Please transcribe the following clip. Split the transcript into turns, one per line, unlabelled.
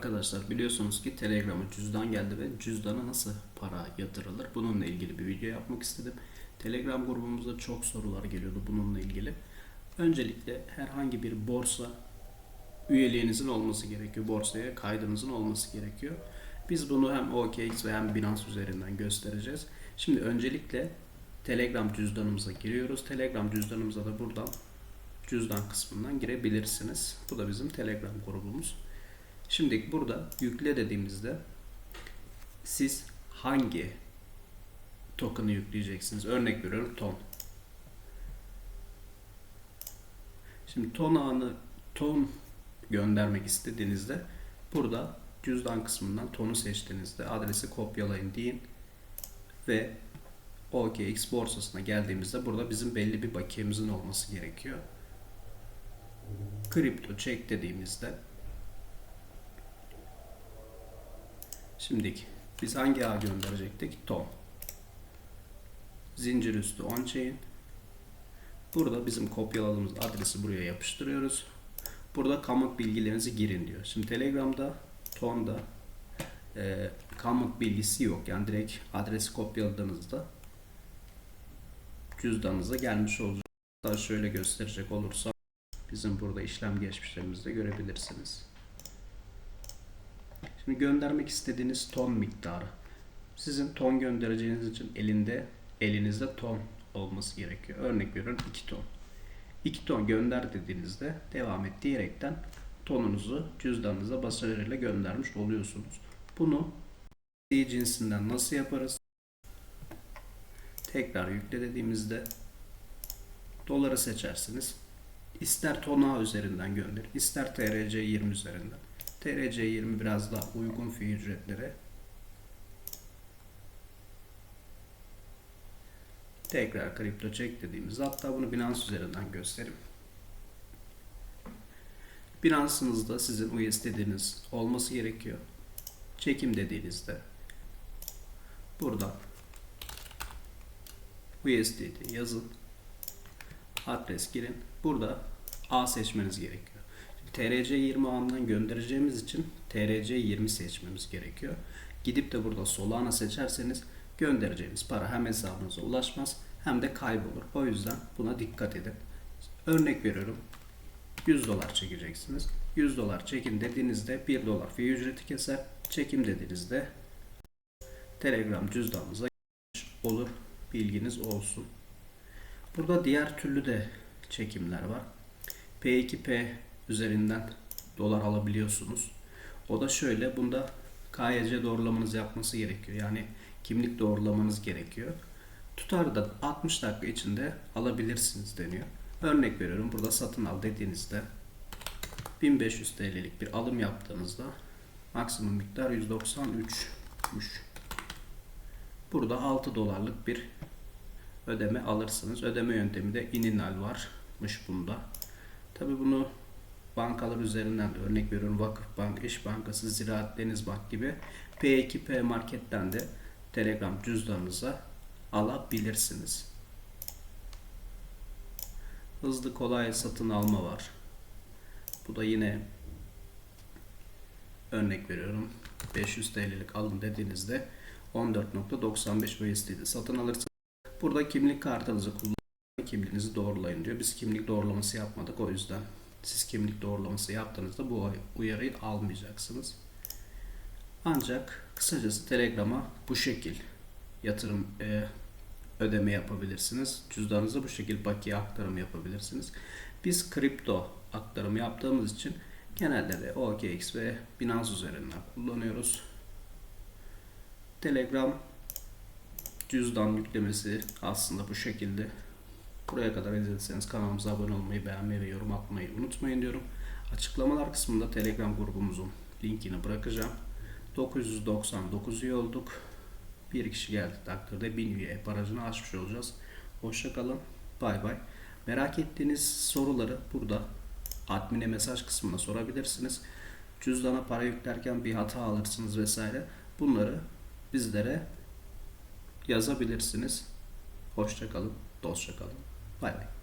Arkadaşlar biliyorsunuz ki Telegram'a cüzdan geldi ve cüzdana nasıl para yatırılır bununla ilgili bir video yapmak istedim. Telegram grubumuzda çok sorular geliyordu bununla ilgili. Öncelikle herhangi bir borsa üyeliğinizin olması gerekiyor. Borsaya kaydınızın olması gerekiyor. Biz bunu hem OKX ve hem Binance üzerinden göstereceğiz. Şimdi öncelikle Telegram cüzdanımıza giriyoruz. Telegram cüzdanımıza da buradan cüzdan kısmından girebilirsiniz. Bu da bizim Telegram grubumuz. Şimdi burada yükle dediğimizde siz hangi token'ı yükleyeceksiniz? Örnek veriyorum ton. Şimdi ton ağını ton göndermek istediğinizde burada cüzdan kısmından tonu seçtiğinizde adresi kopyalayın deyin ve OKX borsasına geldiğimizde burada bizim belli bir bakiyemizin olması gerekiyor. Kripto çek dediğimizde Şimdiki biz hangi ağ gönderecektik? Tom. Zincir üstü on chain. Burada bizim kopyaladığımız adresi buraya yapıştırıyoruz. Burada command bilgilerinizi girin diyor. Şimdi Telegram'da, Ton'da e, command bilgisi yok. Yani direkt adresi kopyaladığınızda cüzdanınıza gelmiş olacak. Daha şöyle gösterecek olursa bizim burada işlem geçmişlerimizde görebilirsiniz. Şimdi göndermek istediğiniz ton miktarı. Sizin ton göndereceğiniz için elinde elinizde ton olması gerekiyor. Örnek veriyorum 2 ton. 2 ton gönder dediğinizde devam et diyerekten tonunuzu cüzdanınıza başarıyla göndermiş oluyorsunuz. Bunu C cinsinden nasıl yaparız? Tekrar yükle dediğimizde doları seçersiniz. İster tona üzerinden gönder, ister TRC20 üzerinden. TRC20 biraz daha uygun fi ücretlere. Tekrar kripto çek dediğimizde hatta bunu Binance üzerinden göstereyim. Binance'ınızda sizin USD'niz olması gerekiyor. Çekim dediğinizde buradan USDT yazın. Adres girin. Burada A seçmeniz gerekiyor. TRC20 ağından göndereceğimiz için TRC20 seçmemiz gerekiyor. Gidip de burada Solana seçerseniz göndereceğimiz para hem hesabınıza ulaşmaz hem de kaybolur. O yüzden buna dikkat edin. Örnek veriyorum. 100 dolar çekeceksiniz. 100 dolar çekin dediğinizde 1 dolar fee ücreti keser. Çekim dediğinizde Telegram cüzdanınıza olur. Bilginiz olsun. Burada diğer türlü de çekimler var. P2P üzerinden dolar alabiliyorsunuz. O da şöyle bunda KYC doğrulamanız yapması gerekiyor. Yani kimlik doğrulamanız gerekiyor. Tutar da 60 dakika içinde alabilirsiniz deniyor. Örnek veriyorum burada satın al dediğinizde 1500 TL'lik bir alım yaptığınızda maksimum miktar 193'müş. Burada 6 dolarlık bir ödeme alırsınız. Ödeme yöntemi de ininal varmış bunda. Tabi bunu bankalar üzerinden örnek veriyorum Vakıfbank, İş Bankası, Ziraat Denizbank gibi P2P marketten de Telegram cüzdanınıza alabilirsiniz. Hızlı kolay satın alma var. Bu da yine örnek veriyorum 500 TL'lik alın dediğinizde 14.95 USD'de satın alırsınız. Burada kimlik kartınızı kullanın. Kimliğinizi doğrulayın diyor. Biz kimlik doğrulaması yapmadık o yüzden siz kimlik doğrulaması yaptığınızda bu uyarıyı almayacaksınız. Ancak kısacası Telegram'a bu şekil yatırım e, ödeme yapabilirsiniz. Cüzdanınıza bu şekilde bakiye aktarım yapabilirsiniz. Biz kripto aktarımı yaptığımız için genelde de OKX ve Binance üzerinden kullanıyoruz. Telegram cüzdan yüklemesi aslında bu şekilde. Buraya kadar izlediyseniz kanalımıza abone olmayı, beğenmeyi ve yorum atmayı unutmayın diyorum. Açıklamalar kısmında Telegram grubumuzun linkini bırakacağım. 999 üye olduk. Bir kişi geldi takdirde 1000 üye barajını açmış olacağız. Hoşçakalın. Bay bay. Merak ettiğiniz soruları burada admine mesaj kısmına sorabilirsiniz. Cüzdana para yüklerken bir hata alırsınız vesaire. Bunları bizlere yazabilirsiniz. Hoşçakalın. Dostça kalın. Bay bay.